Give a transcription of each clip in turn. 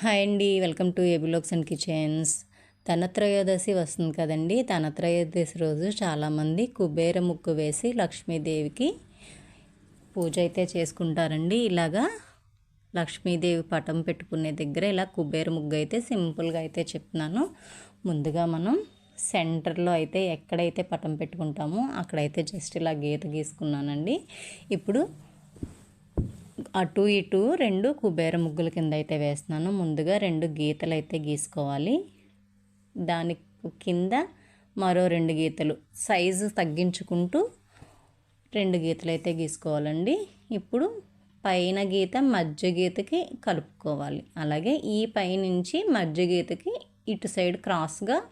Hi అండి. Welcome to ఏబిలోక్స్ and kitchens. Dhanatrayodashi వస్తుంది కదండి. ధనత్రయోదశి రోజు చాలామంది కుబేర ముగ్గు వేసి లక్ష్మీదేవికి పూజ అయితే చేసుకుంటారండి. ఇలాగా లక్ష్మీదేవి పటం పెట్టుకునే దగ్గర ఇలా కుబేర ముగ్గు అయితే సింపుల్గా అయితే చెప్తున్నాను. ముందుగా మనం సెంటర్లో అయితే ఎక్కడైతే పటం పెట్టుకుంటామో అక్కడైతే జస్ట్ ఇలా గీత గీసుకున్నానండి. ఇప్పుడు అటు ఇటు రెండు కుబేర ముగ్గుల కింద అయితే వేస్తున్నాను. ముందుగా రెండు గీతలు అయితే గీసుకోవాలి. దాని కింద మరో రెండు గీతలు. సైజు తగ్గించుకుంటూ రెండు గీతలు అయితే గీసుకోవాలండి. ఇప్పుడు పైన గీత మధ్య గీతకి కలుపుకోవాలి. అలాగే ఈ పైనుంచి మధ్య గీతకి ఇటు సైడ్ క్రాస్గా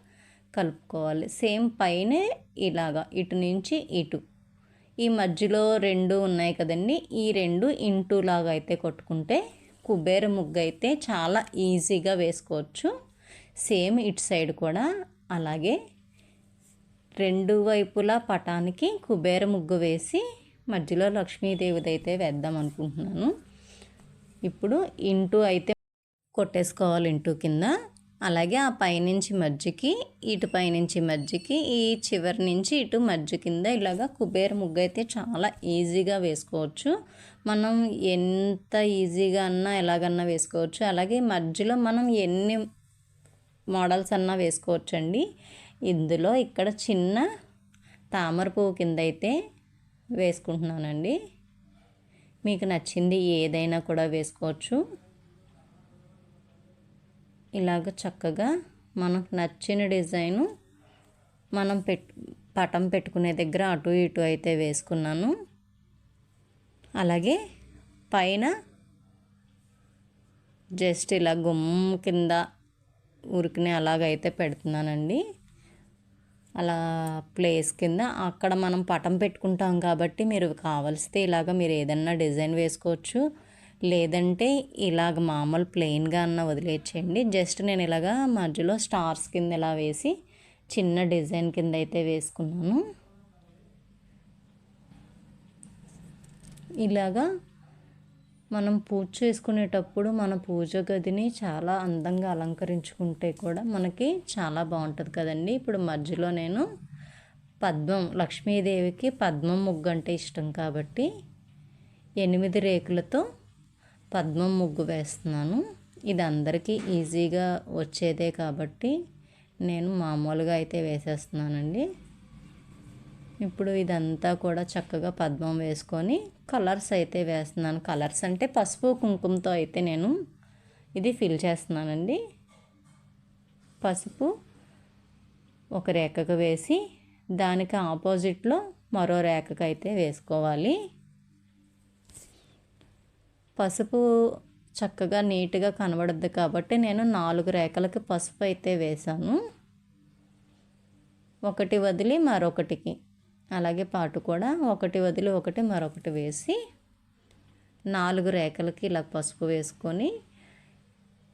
కలుపుకోవాలి. సేమ్ పైనే ఇలాగా ఇటు నుంచి ఇటు. ఈ మధ్యలో రెండు ఉన్నాయి కదండి. ఈ రెండు ఇంటూ లాగా అయితే కొట్టుకుంటే కుబేర ముగ్గు అయితే చాలా ఈజీగా వేసుకోవచ్చు. సేమ్ ఇటు సైడ్ కూడా. అలాగే రెండు వైపులా పటానికి కుబేర ముగ్గు వేసి మధ్యలో లక్ష్మీదేవిది అయితే వేద్దాం అనుకుంటున్నాను. ఇప్పుడు ఇంటూ అయితే కొట్టేసుకోవాలి ఇంటూ కింద. అలాగే ఆ పైనుంచి మధ్యకి ఇటు పైనుంచి మధ్యకి ఈ చివరి నుంచి ఇటు మధ్య కింద ఇలాగా కుబేర ముగ్గు అయితే చాలా ఈజీగా వేసుకోవచ్చు. మనం ఎంత ఈజీగా అన్నా ఎలాగన్నా వేసుకోవచ్చు. అలాగే మధ్యలో మనం ఎన్ని మోడల్స్ అన్నా వేసుకోవచ్చండి. ఇందులో ఇక్కడ చిన్న తామర పువ్వు కింద అయితే వేసుకుంటున్నానండి. మీకు నచ్చింది ఏదైనా కూడా వేసుకోవచ్చు. ఇలాగ చక్కగా మనకు నచ్చిన డిజైను మనం పెట్ పటం పెట్టుకునే దగ్గర అటు ఇటు అయితే వేసుకున్నాను. అలాగే పైన జస్ట్ ఇలా గుమ్మ కింద ఉరికినే అలాగైతే పెడుతున్నానండి. అలా ప్లేస్ కింద అక్కడ మనం పటం పెట్టుకుంటాం కాబట్టి మీరు కావలిస్తే ఇలాగ మీరు ఏదన్నా డిజైన్ వేసుకోవచ్చు. లేదంటే ఇలాగ మామూలు ప్లెయిన్గా అన్న వదిలేసేయండి. జస్ట్ నేను ఇలాగా మధ్యలో స్టార్స్ కింద ఇలా వేసి చిన్న డిజైన్ కింద అయితే వేసుకున్నాను. ఇలాగా మనం పూజ చేసుకునేటప్పుడు మన పూజ గదిని చాలా అందంగా అలంకరించుకుంటే కూడా మనకి చాలా బాగుంటుంది కదండి. ఇప్పుడు మధ్యలో నేను పద్మం లక్ష్మీదేవికి పద్మం ముగ్గు అంటే ఇష్టం కాబట్టి ఎనిమిది రేకులతో పద్మం ముగ్గు వేస్తున్నాను. ఇది అందరికీ ఈజీగా వచ్చేదే కాబట్టి నేను మామూలుగా అయితే వేసేస్తున్నానండి. ఇప్పుడు ఇదంతా కూడా చక్కగా పద్మం వేసుకొని కలర్స్ అయితే వేస్తున్నాను. కలర్స్ అంటే పసుపు కుంకుమతో అయితే నేను ఇది ఫిల్ చేస్తున్నానండి. పసుపు ఒక రేఖకు వేసి దానికి ఆపోజిట్లో మరో రేఖకు అయితే వేసుకోవాలి. పసుపు చక్కగా నీట్గా కనబడద్దు కాబట్టి నేను నాలుగు రేఖలకి పసుపు అయితే వేశాను. ఒకటి వదిలి మరొకటికి. అలాగే పాటు కూడా ఒకటి వదిలి ఒకటి మరొకటి వేసి నాలుగు రేఖలకి ఇలా పసుపు వేసుకొని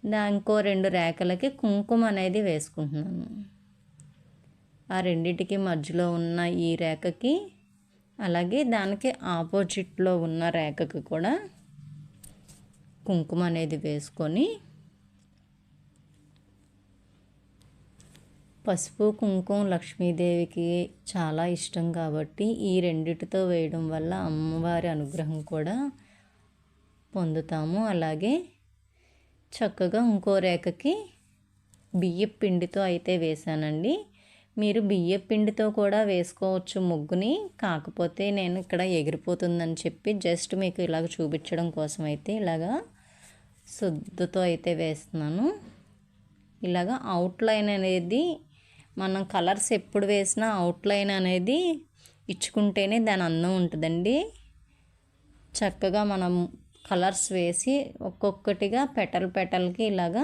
దా ఇంకో రెండు రేఖలకి కుంకుమ అనేది వేసుకుంటున్నాను. ఆ రెండింటికి మధ్యలో ఉన్న ఈ రేఖకి అలాగే దానికి ఆపోజిట్లో ఉన్న రేఖకి కూడా కుంకుమ అనేది వేసుకొని పసుపు కుంకుమ లక్ష్మీదేవికి చాలా ఇష్టం కాబట్టి ఈ రెండిటితో వేయడం వల్ల అమ్మవారి అనుగ్రహం కూడా పొందుతాము. అలాగే చక్కగా ఇంకో రేఖకి బియ్య పిండితో అయితే వేసానండి మీరు బియ్య పిండితో కూడా వేసుకోవచ్చు ముగ్గుని. కాకపోతే నేను ఇక్కడ ఎగిరిపోతుందని చెప్పి జస్ట్ మీకు ఇలాగ చూపించడం కోసం అయితే ఇలాగా శుద్ధతో అయితే వేస్తున్నాను. ఇలాగా అవుట్లైన్ అనేది మనం కలర్స్ ఎప్పుడు వేసినా అవుట్లైన్ అనేది ఇచ్చుకుంటేనే దాని అందం ఉంటుందండి. చక్కగా మనం కలర్స్ వేసి ఒక్కొక్కటిగా పెటల్ పెటల్కి ఇలాగా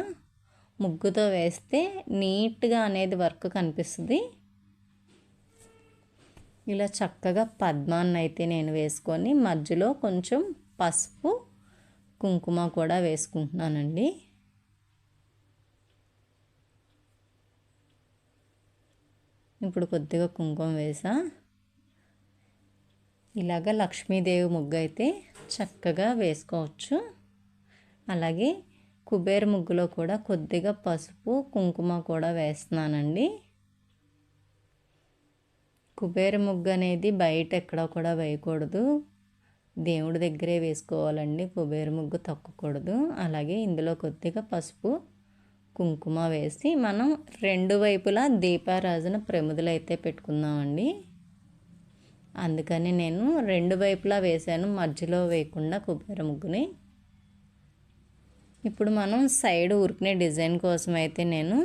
ముగ్గుతో వేస్తే నీట్గా అనేది వర్క్ కనిపిస్తుంది. ఇలా చక్కగా పద్మాన్ని అయితే నేను వేసుకొని మధ్యలో కొంచెం పసుపు కుంకుమ కూడా వేసుకుంటున్నానండి. ఇప్పుడు కొద్దిగా కుంకుమ వేసా. ఇలాగ లక్ష్మీదేవి ముగ్గు అయితే చక్కగా వేసుకోవచ్చు. అలాగే కుబేర్ ముగ్గులో కూడా కొద్దిగా పసుపు కుంకుమ కూడా వేస్తున్నానండి. కుబేర ముగ్గు అనేది బయట ఎక్కడ కూడా వేయకూడదు. దేవుడి దగ్గరే వేసుకోవాలండి. కుబేర ముగ్గు తొక్కకూడదు. అలాగే ఇందులో కొద్దిగా పసుపు కుంకుమ వేసి మనం రెండు వైపులా దీపారాజున ప్రమిదలు అయితే పెట్టుకుందామండి. అందుకని నేను రెండు వైపులా వేసాను మధ్యలో వేయకుండా కుబేర ముగ్గుని ఇప్పుడు మనం సైడ్ ఉరికినే డిజైన్ కోసం అయితే నేను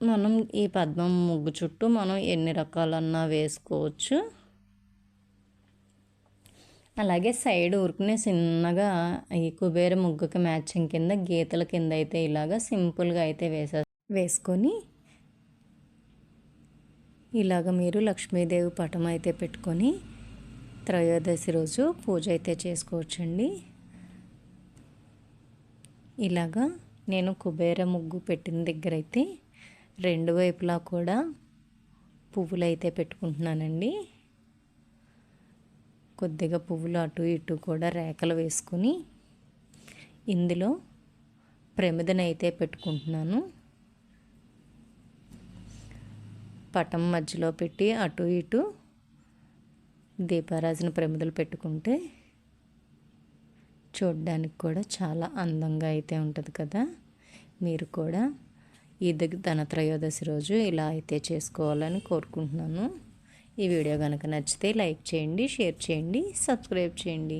మనం ఈ పద్మం ముగ్గు చుట్టూ మనం ఎన్ని రకాలన్నా వేసుకోవచ్చు. అలాగే సైడ్ ఉరుకునే చిన్నగా ఈ కుబేర ముగ్గుకి మ్యాచింగ్ కింద గీతల కింద అయితే ఇలాగా సింపుల్గా అయితే వేసే వేసుకొని ఇలాగ మీరు లక్ష్మీదేవి పటం అయితే పెట్టుకొని త్రయోదశి రోజు పూజ అయితే చేసుకోవచ్చండి. ఇలాగా నేను కుబేర ముగ్గు పెట్టిన దగ్గర అయితే రెండు వైపులా కూడా పువ్వులు అయితే పెట్టుకుంటున్నానండి. కొద్దిగా పువ్వులు అటు ఇటు కూడా రేఖలు వేసుకొని ఇందులో ప్రమిదనైతే పెట్టుకుంటున్నాను. పటం మధ్యలో పెట్టి అటు ఇటు దీపారాజన ప్రమిదలు పెట్టుకుంటే చూడడానికి కూడా చాలా అందంగా అయితే ఉంటుంది కదా. మీరు కూడా ఈ దగ్గర ధనత్రయోదశి రోజు ఇలా అయితే చేసుకోవాలని కోరుకుంటున్నాను. ఈ వీడియో కనుక నచ్చితే లైక్ చేయండి షేర్ చేయండి సబ్స్క్రైబ్ చేయండి.